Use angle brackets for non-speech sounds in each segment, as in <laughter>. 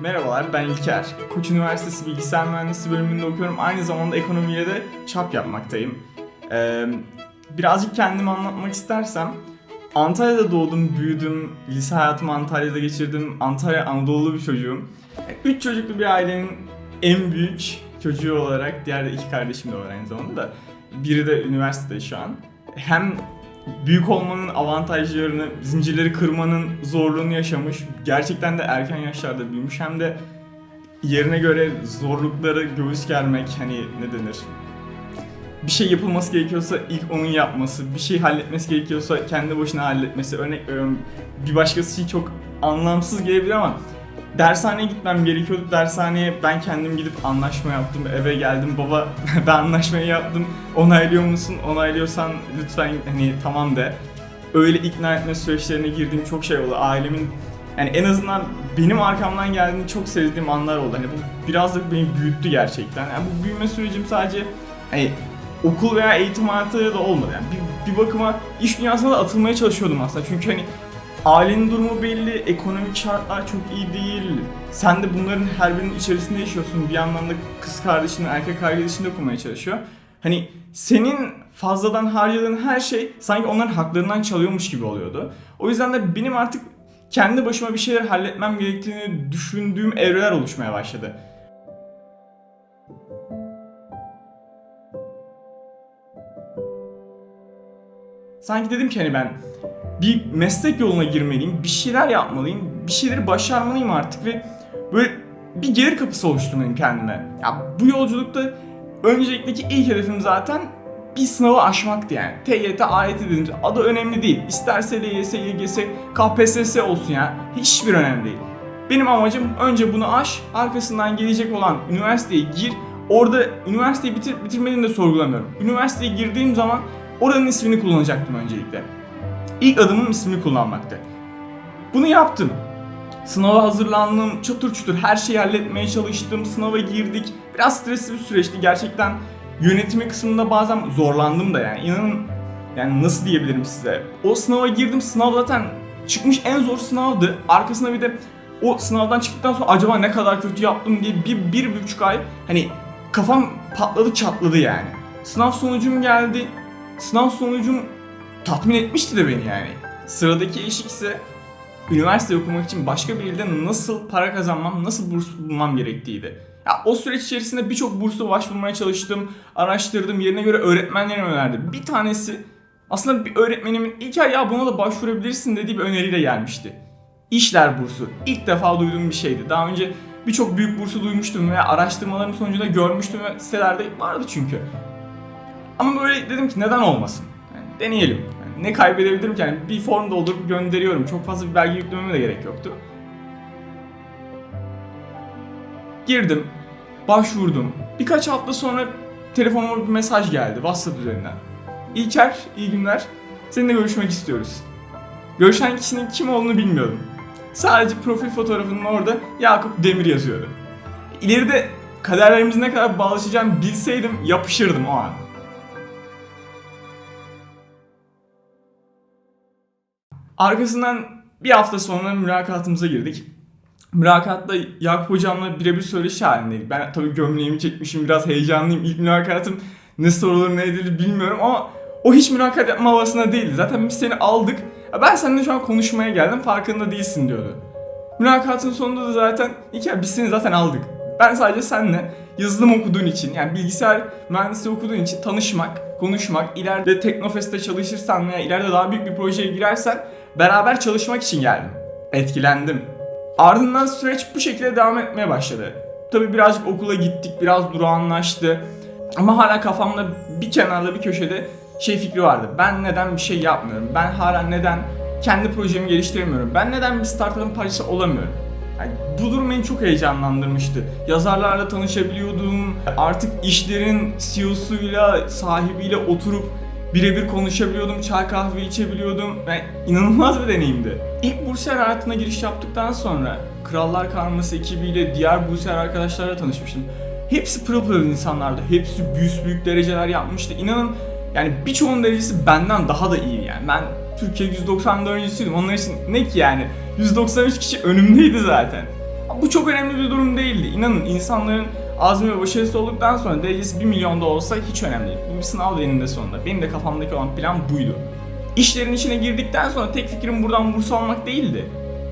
Merhabalar ben İlker. Koç Üniversitesi Bilgisayar Mühendisliği bölümünde okuyorum. Aynı zamanda ekonomiyle de çap yapmaktayım. Ee, birazcık kendimi anlatmak istersem Antalya'da doğdum, büyüdüm, lise hayatımı Antalya'da geçirdim. Antalya Anadolu'lu bir çocuğum. Üç çocuklu bir ailenin en büyük çocuğu olarak, diğer de iki kardeşim de var aynı zamanda da. Biri de üniversitede şu an. Hem büyük olmanın avantajlarını, zincirleri kırmanın zorluğunu yaşamış. Gerçekten de erken yaşlarda büyümüş. Hem de yerine göre zorlukları göğüs germek hani ne denir? Bir şey yapılması gerekiyorsa ilk onun yapması, bir şey halletmesi gerekiyorsa kendi başına halletmesi. Örnek veriyorum bir başkası için çok anlamsız gelebilir ama dershaneye gitmem gerekiyordu. Dershaneye ben kendim gidip anlaşma yaptım. Eve geldim. Baba <laughs> ben anlaşmayı yaptım. Onaylıyor musun? Onaylıyorsan lütfen hani tamam de. Öyle ikna etme süreçlerine girdiğim çok şey oldu. Ailemin yani en azından benim arkamdan geldiğini çok sevdiğim anlar oldu. Hani bu biraz da beni büyüttü gerçekten. Yani bu büyüme sürecim sadece hani okul veya eğitim hayatı da olmadı. Yani bir, bir bakıma iş dünyasına da atılmaya çalışıyordum aslında. Çünkü hani ailenin durumu belli, ekonomik şartlar çok iyi değil. Sen de bunların her birinin içerisinde yaşıyorsun. Bir yandan da kız kardeşin, erkek kardeşin de okumaya çalışıyor. Hani senin fazladan harcadığın her şey sanki onların haklarından çalıyormuş gibi oluyordu. O yüzden de benim artık kendi başıma bir şeyler halletmem gerektiğini düşündüğüm evreler oluşmaya başladı. Sanki dedim ki hani ben bir meslek yoluna girmeliyim, bir şeyler yapmalıyım, bir şeyleri başarmalıyım artık ve böyle bir gelir kapısı oluşturmalıyım kendime. Ya bu yolculukta öncelikteki ilk hedefim zaten bir sınavı aşmaktı yani. TYT, AYT dediğimiz adı önemli değil. İsterse LYS, YGS, KPSS olsun ya. Hiçbir önemli değil. Benim amacım önce bunu aş, arkasından gelecek olan üniversiteye gir. Orada üniversiteyi bitir, bitirmediğini de sorgulamıyorum. Üniversiteye girdiğim zaman oranın ismini kullanacaktım öncelikle. İlk adımım ismini kullanmaktı. Bunu yaptım. Sınava hazırlandım, çatır çutur her şeyi halletmeye çalıştım, sınava girdik. Biraz stresli bir süreçti gerçekten. Yönetimi kısmında bazen zorlandım da yani inanın yani nasıl diyebilirim size. O sınava girdim, sınav zaten çıkmış en zor sınavdı. Arkasına bir de o sınavdan çıktıktan sonra acaba ne kadar kötü yaptım diye bir, bir buçuk ay hani kafam patladı çatladı yani. Sınav sonucum geldi. Sınav sonucum tatmin etmişti de beni yani. Sıradaki eşik ise üniversite okumak için başka bir ilde nasıl para kazanmam, nasıl burs bulmam gerektiğiydi. Ya o süreç içerisinde birçok bursa başvurmaya çalıştım, araştırdım, yerine göre öğretmenlerim önerdi. Bir tanesi aslında bir öğretmenimin ilk ay ya buna da başvurabilirsin dediği bir öneriyle gelmişti. İşler bursu. İlk defa duyduğum bir şeydi. Daha önce birçok büyük bursu duymuştum ve araştırmalarım sonucunda görmüştüm ve sitelerde vardı çünkü. Ama böyle dedim ki neden olmasın? Deneyelim. Yani ne kaybedebilirim ki? Yani bir form doldurup gönderiyorum. Çok fazla bir belge yüklememe de gerek yoktu. Girdim, başvurdum. Birkaç hafta sonra telefonuma bir mesaj geldi WhatsApp üzerinden. İlker, iyi günler. Seninle görüşmek istiyoruz. Görüşen kişinin kim olduğunu bilmiyordum. Sadece profil fotoğrafının orada Yakup Demir yazıyordu. İleride kaderlerimiz ne kadar bağlaşacağını bilseydim yapışırdım o an. Arkasından bir hafta sonra mülakatımıza girdik. Mülakatta Yakup hocamla birebir söyleşi halindeydik. Ben tabii gömleğimi çekmişim biraz heyecanlıyım. İlk mülakatım ne sorulur ne edilir bilmiyorum ama o hiç mülakat yapma havasında değildi. Zaten biz seni aldık. Ben seninle şu an konuşmaya geldim farkında değilsin diyordu. Mülakatın sonunda da zaten İlker biz seni zaten aldık. Ben sadece seninle yazılım okuduğun için yani bilgisayar mühendisliği okuduğun için tanışmak, konuşmak, ileride Teknofest'te çalışırsan veya ileride daha büyük bir projeye girersen beraber çalışmak için geldim. Etkilendim. Ardından süreç bu şekilde devam etmeye başladı. Tabii birazcık okula gittik, biraz durağanlaştı. Ama hala kafamda bir kenarda bir köşede şey fikri vardı. Ben neden bir şey yapmıyorum? Ben hala neden kendi projemi geliştiremiyorum? Ben neden bir startup'ın parçası olamıyorum? Yani bu durum beni çok heyecanlandırmıştı. Yazarlarla tanışabiliyordum. Artık işlerin CEO'suyla, sahibiyle oturup birebir konuşabiliyordum, çay kahve içebiliyordum. Yani inanılmaz bir deneyimdi. İlk Bursiyer hayatına giriş yaptıktan sonra Krallar Karması ekibiyle diğer Bursiyer arkadaşlarla tanışmıştım. Hepsi pırıl pırıl insanlardı. Hepsi büyük büyük dereceler yapmıştı. İnanın yani birçoğunun derecesi benden daha da iyi yani. Ben Türkiye 190'da öncüsüydüm. Onlar için ne ki yani? 193 kişi önümdeydi zaten. Bu çok önemli bir durum değildi. İnanın insanların azmi ve başarısı olduktan sonra derecesi 1 milyonda olsa hiç önemli değil. Bu bir sınav eninde sonunda. Benim de kafamdaki olan plan buydu. İşlerin içine girdikten sonra tek fikrim buradan burs almak değildi.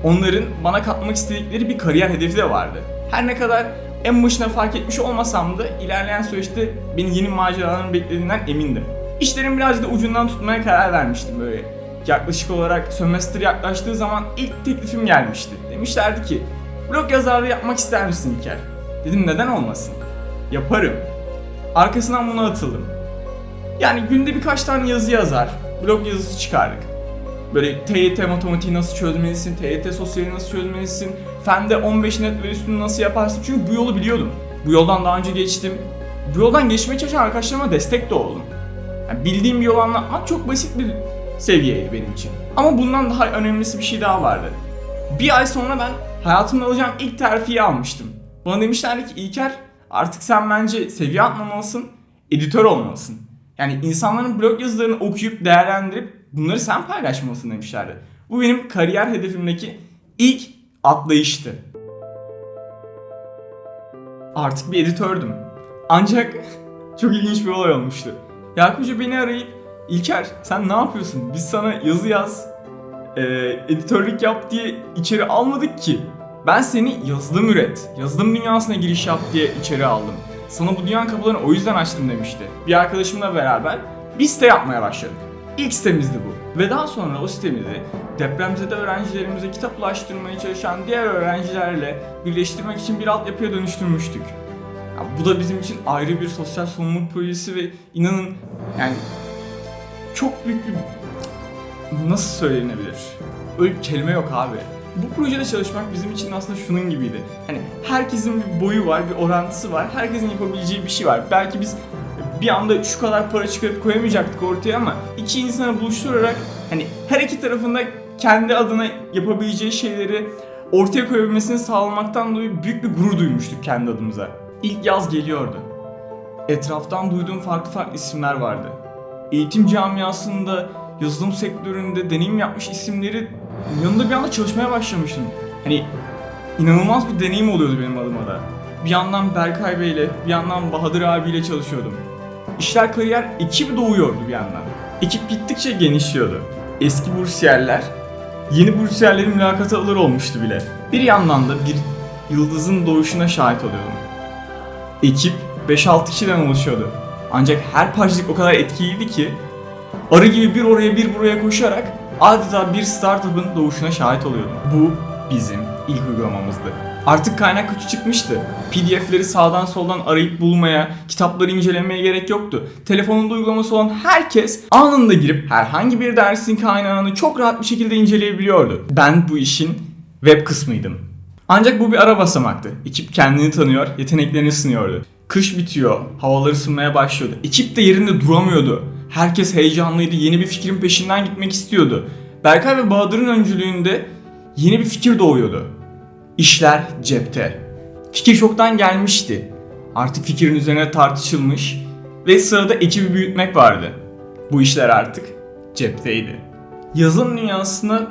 Onların bana katmak istedikleri bir kariyer hedefi de vardı. Her ne kadar en başına fark etmiş olmasam da ilerleyen süreçte beni yeni maceraların beklediğinden emindim. İşlerin birazcık da ucundan tutmaya karar vermiştim böyle. Yaklaşık olarak sömestr yaklaştığı zaman ilk teklifim gelmişti. Demişlerdi ki blog yazarlığı yapmak ister misin İlker? Dedim neden olmasın? Yaparım. Arkasından buna atıldım. Yani günde birkaç tane yazı yazar, blog yazısı çıkardık. Böyle TYT matematiği nasıl çözmelisin, TYT sosyali nasıl çözmelisin, fende 15 net ve üstünü nasıl yaparsın çünkü bu yolu biliyordum. Bu yoldan daha önce geçtim. Bu yoldan geçmeye çalışan arkadaşlarıma destek de oldum. Yani bildiğim bir yol anlatmak çok basit bir seviyeydi benim için. Ama bundan daha önemlisi bir şey daha vardı. Bir ay sonra ben hayatımda alacağım ilk terfiyi almıştım. Bana demişlerdi ki İlker artık sen bence seviye atmamalısın, editör olmalısın. Yani insanların blog yazılarını okuyup değerlendirip bunları sen paylaşmalısın demişlerdi. Bu benim kariyer hedefimdeki ilk atlayıştı. Artık bir editördüm. Ancak <laughs> çok ilginç bir olay olmuştu. Yakup Hoca beni arayıp İlker sen ne yapıyorsun? Biz sana yazı yaz, e, editörlük yap diye içeri almadık ki. Ben seni yazılım üret, yazılım dünyasına giriş yap diye içeri aldım. Sana bu dünyanın kapılarını o yüzden açtım demişti. Bir arkadaşımla beraber bir site yapmaya başladık. İlk sitemizdi bu. Ve daha sonra o sitemizi depremzede öğrencilerimize kitap ulaştırmaya çalışan diğer öğrencilerle birleştirmek için bir altyapıya dönüştürmüştük. Ya bu da bizim için ayrı bir sosyal sorumluluk projesi ve inanın yani çok büyük bir nasıl söylenebilir? Öyle bir kelime yok abi. Bu projede çalışmak bizim için aslında şunun gibiydi. Hani herkesin bir boyu var, bir orantısı var. Herkesin yapabileceği bir şey var. Belki biz bir anda şu kadar para çıkarıp koyamayacaktık ortaya ama iki insanı buluşturarak hani her iki tarafında kendi adına yapabileceği şeyleri ortaya koyabilmesini sağlamaktan dolayı büyük bir gurur duymuştuk kendi adımıza. İlk yaz geliyordu. Etraftan duyduğum farklı farklı isimler vardı. Eğitim camiasında, yazılım sektöründe deneyim yapmış isimleri yanında bir anda çalışmaya başlamıştım. Hani inanılmaz bir deneyim oluyordu benim adıma da. Bir yandan Berkay Bey'le, bir yandan Bahadır abiyle çalışıyordum. İşler kariyer ekibi doğuyordu bir yandan. Ekip gittikçe genişliyordu. Eski bursiyerler, yeni bursiyerlerin mülakatı alır olmuştu bile. Bir yandan da bir yıldızın doğuşuna şahit oluyordum. Ekip 5-6 kişiden oluşuyordu. Ancak her parçacık o kadar etkiliydi ki arı gibi bir oraya bir buraya koşarak adeta bir startup'ın doğuşuna şahit oluyordum. Bu bizim ilk uygulamamızdı. Artık kaynak gücü çıkmıştı. PDF'leri sağdan soldan arayıp bulmaya, kitapları incelemeye gerek yoktu. Telefonunda uygulaması olan herkes anında girip herhangi bir dersin kaynağını çok rahat bir şekilde inceleyebiliyordu. Ben bu işin web kısmıydım. Ancak bu bir ara basamaktı. Ekip kendini tanıyor, yeteneklerini sınıyordu. Kış bitiyor, havalar ısınmaya başlıyordu. Ekip de yerinde duramıyordu. Herkes heyecanlıydı, yeni bir fikrin peşinden gitmek istiyordu. Berkay ve Bahadır'ın öncülüğünde yeni bir fikir doğuyordu. İşler cepte. Fikir çoktan gelmişti. Artık fikrin üzerine tartışılmış ve sırada ekibi büyütmek vardı. Bu işler artık cepteydi. Yazılım dünyasına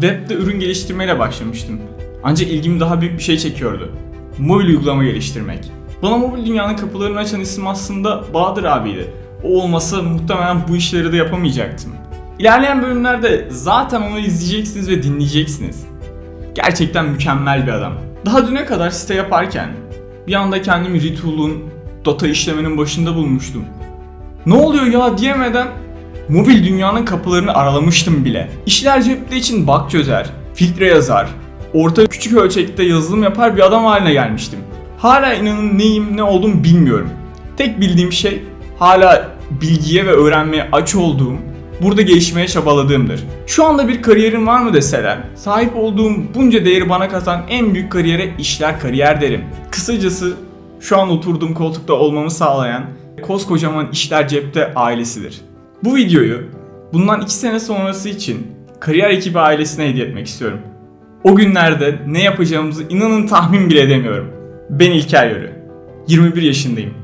webde ürün geliştirmeyle başlamıştım. Ancak ilgimi daha büyük bir şey çekiyordu. Mobil uygulama geliştirmek. Bana mobil dünyanın kapılarını açan isim aslında Bahadır abiydi. O olmasa muhtemelen bu işleri de yapamayacaktım. İlerleyen bölümlerde zaten onu izleyeceksiniz ve dinleyeceksiniz. Gerçekten mükemmel bir adam. Daha düne kadar site yaparken bir anda kendimi Retool'un data işlemenin başında bulmuştum. Ne oluyor ya diyemeden mobil dünyanın kapılarını aralamıştım bile. İşler cepte için bug çözer, filtre yazar, orta küçük ölçekte yazılım yapar bir adam haline gelmiştim. Hala inanın neyim ne olduğumu bilmiyorum. Tek bildiğim şey hala bilgiye ve öğrenmeye aç olduğum, burada gelişmeye çabaladığımdır. Şu anda bir kariyerim var mı deseler, sahip olduğum bunca değeri bana katan en büyük kariyere işler kariyer derim. Kısacası şu an oturduğum koltukta olmamı sağlayan koskocaman işler cepte ailesidir. Bu videoyu bundan 2 sene sonrası için kariyer ekibi ailesine hediye etmek istiyorum. O günlerde ne yapacağımızı inanın tahmin bile edemiyorum. Ben İlker Yörü. 21 yaşındayım.